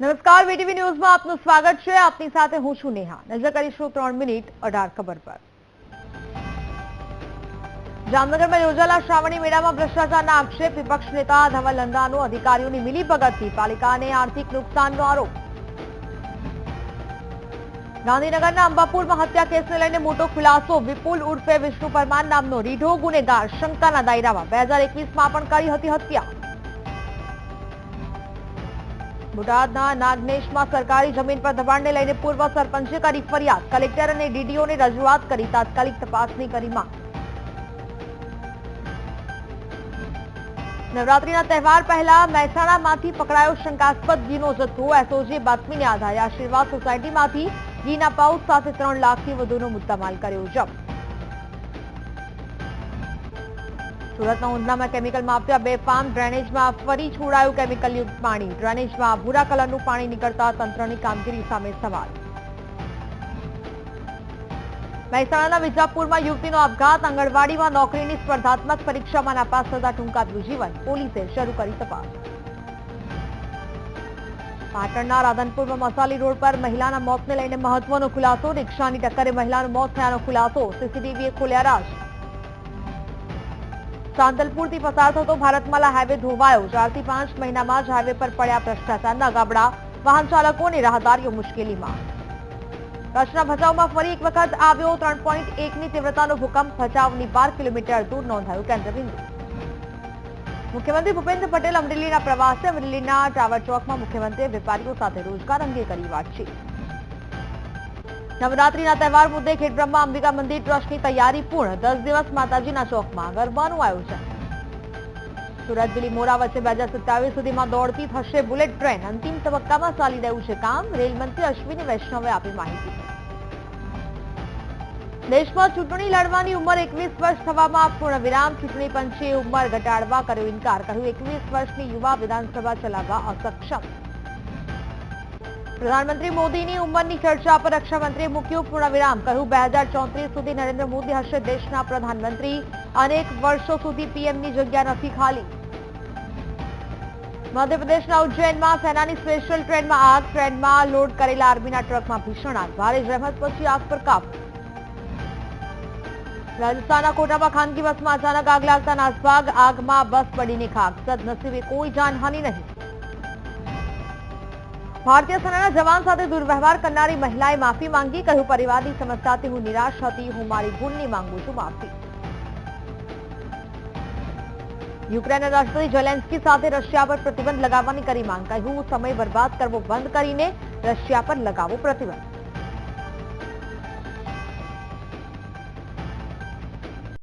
નમસ્કાર વીટીવી ન્યૂઝમાં આપનું સ્વાગત છે. આપની સાથે હું છું નેહા. નજર કરીશું ત્રણ મિનિટ અઢાર ખબર પર. જામનગરમાં યોજાયેલા શ્રાવણી મેળામાં ભ્રષ્ટાચારના આક્ષેપ, વિપક્ષ નેતા ધવલ નંદાનો અધિકારીઓની મિલીભગતથી પાલિકાને આર્થિક નુકસાનનો આરોપ. ગાંધીનગરના અંબાપુરમાં હત્યા કેસને લઈને મોટો ખુલાસો, વિપુલ ઉર્ફે વિષ્ણુ પરમાર નામનો રીઢો ગુનેગાર શંકાના દાયરામાં. બે હજાર એકવીસમાં પણ કરી હતી હત્યા. બોટાદના નાગનેશમાં સરકારી જમીન પર દબાણને લઈને પૂર્વ સરપંચે કરી ફરિયાદ. કલેક્ટર અને ડીડીઓને રજૂઆત કરી તાત્કાલિક તપાસની કરી માંગ. નવરાત્રીના તહેવાર પહેલા મહેસાણામાંથી પકડાયો શંકાસ્પદ ઘીનો જથ્થો. એસઓજી બાતમીને આધારે આશીર્વાદ સોસાયટીમાંથી ઘીના પાઉચ સાથે ત્રણ લાખથી વધુનો મુદ્દામાલ કર્યો. જપ્ત સુરતના ઉંધલામાં કેમિકલ માફિયા, બે ફાર્મ ડ્રેનેજમાં ફરી છોડાયું કેમિકલયુક્ત પાણી. ડ્રેનેજમાં ભૂરા કલરનું પાણી નીકળતા તંત્રની કામગીરી સામે સવાલ. મહેસાણાના વિજાપુરમાં યુવતીનો આપઘાત. આંગણવાડીમાં નોકરીની સ્પર્ધાત્મક પરીક્ષામાં નાપાસ થતા ટૂંકાવ્યું જીવન. પોલીસે શરૂ કરી તપાસ. પાટણના રાધનપુરમાં મસાલી રોડ પર મહિલાના મોતને લઈને મહત્વનો ખુલાસો. રિક્ષાની ટક્કરે મહિલાનું મોત થયાનો ખુલાસો. સીસીટીવીએ ખોલ્યા રાજ. સાંતલપુરથી પસાર થતો ભારતમાલા હાઈવે ધોવાયો. ચારથી પાંચ મહિનામાં જ હાઈવે પર પડ્યા ભ્રષ્ટાચારના ગાબડા. વાહન ચાલકો અને રાહદારીઓ મુશ્કેલીમાં. કચ્છના ભચાઉમાં ફરી એક વખત આવ્યો ત્રણ પોઈન્ટ એકની તીવ્રતાનો ભૂકંપ. ભચાઉની બાર કિલોમીટર દૂર નોંધાયું કેન્દ્રબિંદુ. મુખ્યમંત્રી ભૂપેન્દ્ર પટેલ અમરેલીના પ્રવાસે અમરેલીના ટાવર ચોકમાં મુખ્યમંત્રીએ વેપારીઓ સાથે રોજગાર અંગે કરી વાતચીત. નવરાત્રીના તહેવાર મુદ્દે ખેડબ્રહ્મા અંબિકા મંદિર ટ્રસ્ટની તૈયારી પૂર્ણ. દસ દિવસ માતાજીના ચોકમાં ગરબાનું આયોજન. સુરત દિલ્હી મોરા વચ્ચે બે સુધીમાં દોડતી થશે બુલેટ ટ્રેન. અંતિમ તબક્કામાં ચાલી રહ્યું છે કામ. રેલમંત્રી અશ્વિની વૈષ્ણવે આપી માહિતી. દેશમાં ચૂંટણી લડવાની ઉંમર એકવીસ વર્ષ થવામાં પૂર્ણ વિરામ ચૂંટણી પંચે ઉંમર ઘટાડવા કર્યો ઇન્કાર. કહ્યું, એકવીસ વર્ષની યુવા વિધાનસભા ચલાવવા અસક્ષમ. પ્રધાનમંત્રી મોદીની ઉંમરની ચર્ચા પર રક્ષામંત્રીએ મૂક્યું પૂર્ણવિરામ. કહ્યું, બે સુધી નરેન્દ્ર મોદી હશે દેશના પ્રધાનમંત્રી. અનેક વર્ષો સુધી પીએમની જગ્યા નથી ખાલી. મધ્યપ્રદેશના ઉજ્જૈનમાં સેનાની સ્પેશિયલ ટ્રેનમાં આગ, ટ્રેનમાં લોડ કરેલા આર્મીના ટ્રકમાં ભીષણ આગ. ભારે જહેમત પછી આગ પર કાબુ રાજસ્થાનના કોટામાં ખાનગી બસમાં અચાનક આગ લાગતા નાસભાગ, આગમાં બસ પડીને ખાક. સદનસીબે કોઈ જાનહાની નહીં. ભારતીય સેનાના જવાન સાથે દુર્વ્યવહાર કરનારી મહિલાએ માફી માંગી, કહ્યું, પરિવારની સમસ્યાથી હું નિરાશ હતી, હું મારી ભૂલની માંગુ છું, માફી. યુક્રેનના રાષ્ટ્રપતિ ઝેલેન્સ્કી સાથે રશિયા પર પ્રતિબંધ લગાવવાની કરી માંગ, કહ્યું સમય બરબાદ કરવો બંધ કરીને રશિયા પર લગાવો પ્રતિબંધ.